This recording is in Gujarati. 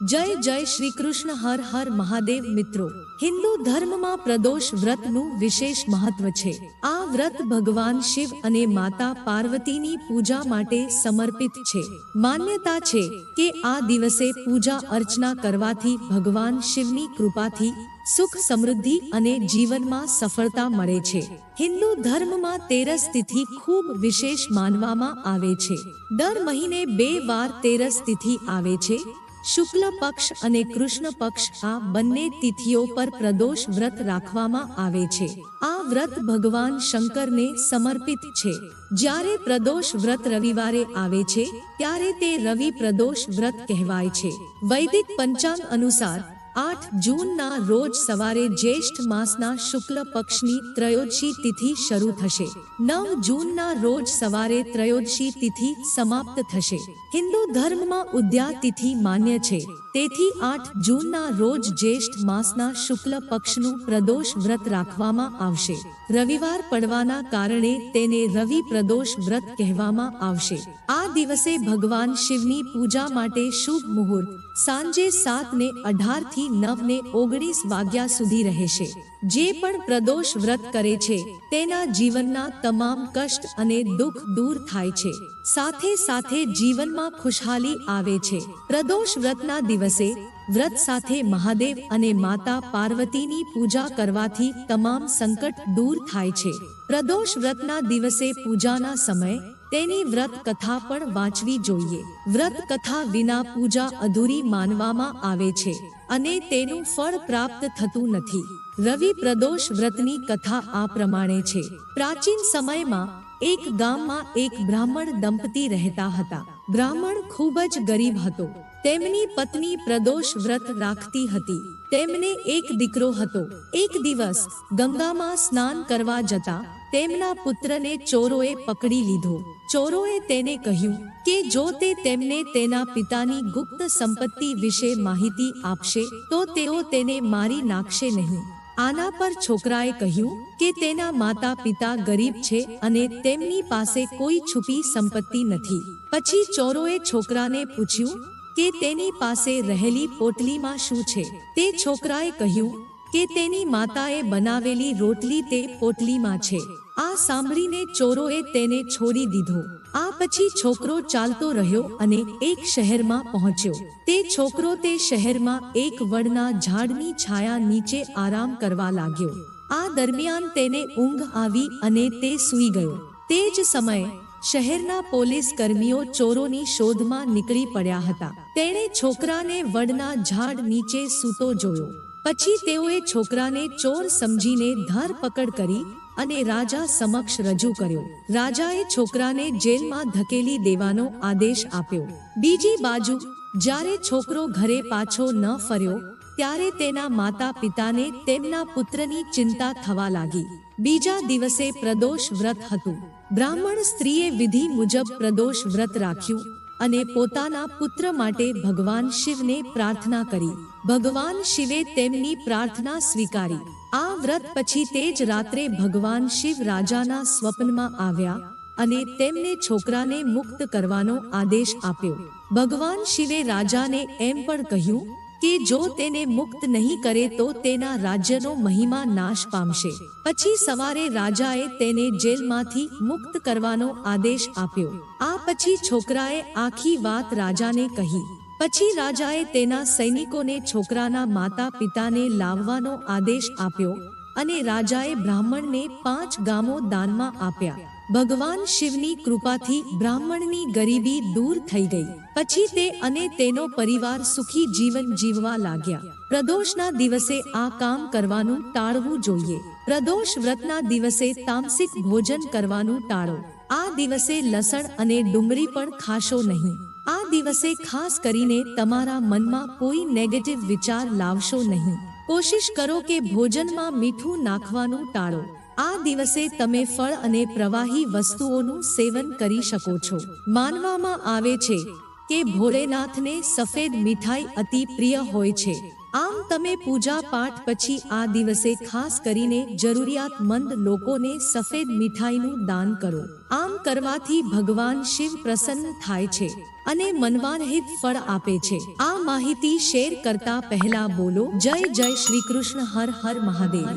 જય જય શ્રી કૃષ્ણ હર હર મહાદેવ મિત્રો. હિન્દુ ધર્મમાં પ્રદોષ વ્રતનું વિશેષ મહત્વ છે. આ વ્રત ભગવાન શિવ અને માતા પાર્વતીની પૂજા માટે સમર્પિત છે. માન્યતા છે કે આ દિવસે પૂજા અર્ચના કરવાથી ભગવાન શિવની કૃપાથી સુખ સમૃદ્ધિ અને જીવનમાં સફળતા મળે છે. હિન્દુ ધર્મમાં તેરસ તિથિ ખૂબ વિશેષ માનવામાં આવે છે. દર મહિને બે વાર તેરસ તિથિ આવે છે. શુક્લ પક્ષ અને કૃષ્ણ પક્ષ આ બંને તિથિઓ પર પ્રદોષ વ્રત રાખવામાં આવે છે. આ વ્રત ભગવાન શંકરને સમર્પિત છે. જ્યારે પ્રદોષ વ્રત રવિવારે આવે છે, ત્યારે તે રવિ પ્રદોષ વ્રત કહેવાય છે. વૈદિક પંચાંગ અનુસાર આઠ જૂનના રોજ સવારે જ્યેષ્ઠ માસના શુક્લ પક્ષની ત્રયોદશી તિથિ શરૂ થશે. નવ જૂનના રોજ સવારે ત્રયોદશી તિથિ સમાપ્ત થશે. હિન્દુ ધર્મમાં ઉદ્યા તિથિ માન્ય છે. તેથી આઠ જૂનના રોજ જ્યેષ્ઠ માસના શુક્લ પક્ષનું પ્રદોષ વ્રત રાખવામાં આવશે. રવિવાર પડવાના કારણે તેને રવિ પ્રદોષ વ્રત કહેવામાં આવશે. આ દિવસે ભગવાન શિવની પૂજા માટે શુભ મુહૂર્ત. સાંજે સાત ને અઢાર થી નવ ને ઓગણીસ વાગ્યા સુધી રહેશે. જે પણ પ્રદોષ વ્રત કરે છે, તેના જીવનના તમામ કષ્ટ અને દુઃખ દૂર થાય છે. સાથે સાથે જીવનમાં ખુશહાલી આવે છે. પ્રદોષ વ્રતના દિવસે, વ્રત સાથે મહાદેવ અને માતા પાર્વતીની પૂજા કરવાથી તમામ સંકટ દૂર થાય છે. પ્રદોષ વ્રતના દિવસે પૂજાના સમય, તેની વ્રત કથા પણ વાંચવી જોઈએ. વ્રત કથા વિના પૂજા અધૂરી માનવામાં આવે છે. અને તેનું ફળ પ્રાપ્ત થતું નથી. રવિ પ્રદોષ વ્રતની કથા આ પ્રમાણે છે. પ્રાચીન સમયમાં એક ગામમાં એક બ્રાહ્મણ દંપતી રહેતા હતા. બ્રાહ્મણ ખૂબ જ ગરીબ હતો. તેમની પત્ની પ્રદોષ વ્રત રાખતી હતી. તેમને એક દીકરો હતો. એક દિવસ ગંગામાં સ્નાન કરવા જતા તેમના પુત્રને ચોરોએ પકડી લીધો. ચોરોએ તેને કહ્યું કે જો તે તેમને તેના પિતાની ગુપ્ત સંપત્તિ વિશે માહિતી આપશે, તો તેઓ તેને મારી નાખશે નહીં. આના પર છોકરાએ કહ્યું કે તેના માતા પિતા ગરીબ છે અને તેમની પાસે કોઈ છુપી સંપત્તિ નથી. પછી ચોરોએ છોકરાને પૂછ્યું કે તેની પાસે રહેલી પોટલીમાં શું છે? તે છોકરાએ કહ્યું કે તેની માતાએ બનાવેલી રોટલી તે પોટલીમાં છે. આ સાંભળીને ચોરોએ તેને છોડી દીધો. આ પછી છોકરો ચાલતો રહ્યો અને એક શહેરમાં પહોંચ્યો. તે છોકરો તે શહેરમાં એક વડના ઝાડની છાયા નીચે આરામ કરવા લાગ્યો. આ દરમિયાન તેને ઊંઘ આવી અને તે સૂઈ ગયો. તે જ સમયે શહેરના પોલીસ કર્મીઓ ચોરોની શોધમાં નીકળી પડ્યા હતા. તેણે છોકરાને વડના ઝાડ નીચે સૂતો જોયો. પછી તેઓએ છોકરાને ચોર સમજીને ધરપકડ કરી અને રાજા સમક્ષ રજૂ કર્યો. રાજાએ છોકરાને જેલમાં ધકેલી દેવાનો આદેશ આપ્યો. બીજી બાજુ, જ્યારે છોકરો ઘરે પાછો ન ફર્યો ત્યારે તેના માતા પિતાને તેમના પુત્રની ચિંતા થવા લાગી. બીજા દિવસે પ્રદોષ વ્રત હતું. બ્રાહ્મણ સ્ત્રીએ વિધિ મુજબ પ્રદોષ વ્રત રાખ્યું અને પોતાના પુત્ર માટે ભગવાન શિવને પ્રાર્થના કરી. ભગવાન શિવે તેમની પ્રાર્થના સ્વીકારી. આ વ્રત પછી તે જ રાત્રે ભગવાન શિવ રાજાના સ્વપ્નમાં આવ્યા અને તેમને છોકરાને મુક્ત કરવાનો આદેશ આપ્યો. ભગવાન શિવે રાજાને એમ પણ કહ્યું કે જો તેને મુક્ત નહીં કરે તો તેના રાજ્યનો મહિમા નાશ પામશે. પછી સવારે રાજાએ તેને જેલમાંથી મુક્ત કરવાનો આદેશ આપ્યો. આ પછી છોકરાએ આખી વાત રાજાને કહી. પછી રાજાએ તેના સૈનિકોને છોકરાના માતા પિતાને લાવવાનો આદેશ આપ્યો અને રાજાએ બ્રાહ્મણને પાંચ ગામો દાનમાં આપ્યા. ભગવાન શિવની કૃપાથી બ્રાહ્મણની ગરીબી દૂર થઈ ગઈ. પછી તે અને તેનો પરિવાર સુખી જીવન જીવવા લાગ્યા. પ્રદોષના દિવસે આ કામ કરવાનું ટાળવું જોઈએ. પ્રદોષ વ્રતના દિવસે તામસિક ભોજન કરવાનું ટાળો. આ દિવસે લસણ અને ડુંગળી પણ ખાશો નહીં. આ દિવસે ખાસ કરીને તમારા મનમાં કોઈ નેગેટિવ વિચાર લાવશો નહીં. કોશિશ કરો કે ભોજનમાં મીઠું નાખવાનું ટાળો. આ દિવસે તમે ફળ અને પ્રવાહી વસ્તુઓનું સેવન કરી શકો છો. માનવામાં આવે છે કે ભોળેનાથને સફેદ મીઠાઈ અતિ પ્રિય હોય છે. આમ તમે પૂજા પાઠ પછી આ દિવસે ખાસ કરીને જરૂરિયાતમંદ લોકોને સફેદ મીઠાઈનું દાન કરો. આમ કરવાથી ભગવાન શિવ પ્રસન્ન થાય છે અને મનવાનહિત ફળ આપે છે. આ માહિતી શેર કરતા પહેલા બોલો, જય જય શ્રી કૃષ્ણ, હર હર મહાદેવ.